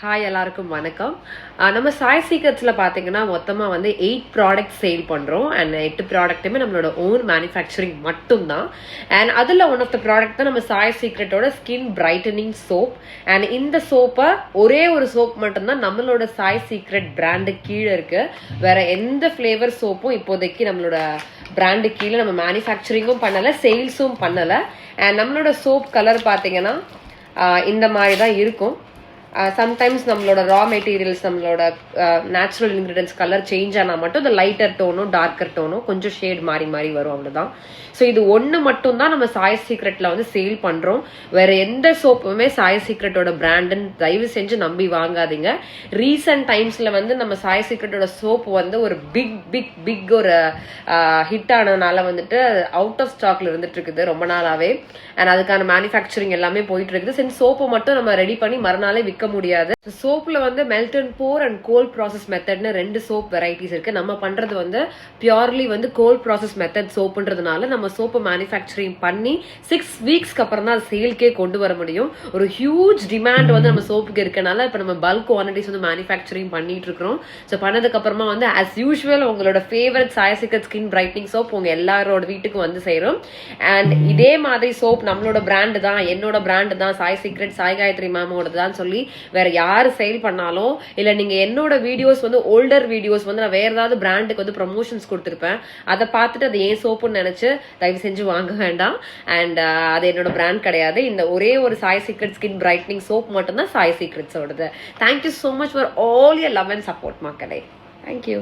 Hi எல்லாருக்கும் வணக்கம். நம்ம சாய் சீக்கிரத்தில் பார்த்தீங்கன்னா மொத்தமாக வந்து எயிட் ப்ராடக்ட் சேல் பண்ணுறோம் அண்ட் எட்டு ப்ராடக்ட்டுமே நம்மளோட ஓன் மேனுஃபேக்சரிங் மட்டும்தான். அண்ட் அதில் ஒன் ஆஃப் த ப்ராடக்ட் தான் நம்ம சாய் சீக்ரெட்டோட ஸ்கின் பிரைட்டனிங் சோப் அண்ட் இந்த சோப்பை ஒரே ஒரு சோப் மட்டும்தான் நம்மளோட சாய் சீக்ரெட் பிராண்டு கீழே இருக்கு. வேற எந்த ஃப்ளேவர் சோப்பும் இப்போதைக்கு நம்மளோட பிராண்டு கீழே நம்ம மேனுஃபேக்சரிங்கும் பண்ணலை சேல்ஸும் பண்ணலை. அண்ட் நம்மளோட சோப் கலர் பார்த்தீங்கன்னா இந்த மாதிரி தான் இருக்கும். சம்டைம்ஸ் நம்மளோட ரா மெட்டீரியல்ஸ் நம்மளோட நேச்சுரல் இன்க்ரீடியன்ஸ் கலர் சேஞ்ச் ஆனால் மட்டும் இந்த லைட்டர் டோனும் டார்க்கர் டோனும் கொஞ்சம் ஷேட் மாறி மாறி வரும் அவ்வளோதான் ஸோ இது ஒன்று மட்டும்தான் நம்ம சாய் சீக்ரெட்டில் வந்து சேல் பண்ணுறோம் வேற எந்த சோப்புமே சாய் சீக்ரெட்டோட பிராண்டுன்னு தயவு செஞ்சு நம்பி வாங்காதீங்க. ரீசன்ட் டைம்ஸில் வந்து நம்ம சாய் சீக்ரெட்டோட சோப் வந்து ஒரு பிக் பிக் பிக் ஒரு ஹிட் ஆனதுனால வந்துட்டு அவுட் ஆஃப் ஸ்டாக்ல இருந்துட்டு இருக்குது ரொம்ப நாளாவே. அண்ட் அதுக்கான மேனுஃபேக்சரிங் எல்லாமே போயிட்டு இருக்குது செஞ்சு சோப்பை மட்டும் நம்ம ரெடி பண்ணி மறுநாளே விற்க முடியாது. சோப்பில் வந்து melt and pour and cold process மெத்தட்னு ரெண்டு சோப் வெரைட்டிஸ் இருக்கு. நம்ம பண்றது வந்து பியூர்லி வந்து கோல்ட் ப்ராசஸ் மெத்தட் சோப்புன்றதுனால நம்ம சோப்பை மேனுஃபேக்சரிங் பண்ணி சிக்ஸ் வீக்ஸ்க்கு அப்புறம் தான் அது சேல்க்கே கொண்டு வர முடியும். ஒரு ஹியூஜ் டிமாண்ட் வந்து நம்ம சோப்புக்கு இருக்கனால இப்போ நம்ம பல்க் குவான்டிட்டிஸ் வந்து மேனுஃபேக்சரிங் பண்ணிட்டு இருக்கிறோம். ஸோ பண்ணதுக்கு அப்புறமா வந்து ஆஸ் யூஷுவல் உங்களோட ஃபேவரட் சாயசிக்கட் ஸ்கின் பிரைட்னிங் சோப் உங்க எல்லாரோட வீட்டுக்கு வந்து சேரும். அண்ட் இதே மாதிரி சோப் நம்மளோட பிராண்டு தான் என்னோட பிராண்டு தான் சாய் சீக்ரெட் சாய் காயத்ரி மேமோட தான் சொல்லி வேற யார் சேல் பண்ணாலும் இல்ல நீங்க என்னோட வீடியோஸ் வந்து ஓல்டர் வீடியோஸ் வந்து நான் வேற ஏதாவது பிராண்டுக்கு வந்து ப்ரமோஷன்ஸ் கொடுத்துருப்பேன். அதை பார்த்துட்டு அது ஏன் சோப்புன்னு நினைச்சு தயவு செஞ்சு வாங்க வேண்டாம். அண்ட் அது என்னோட பிராண்ட் கிடையாது. இந்த ஒரே ஒரு Sai secret skin brightening soap மட்டும்தான் Sai சீக்ரெட்ஸோடது thank you so much for all your love and support மக்களே. Thank you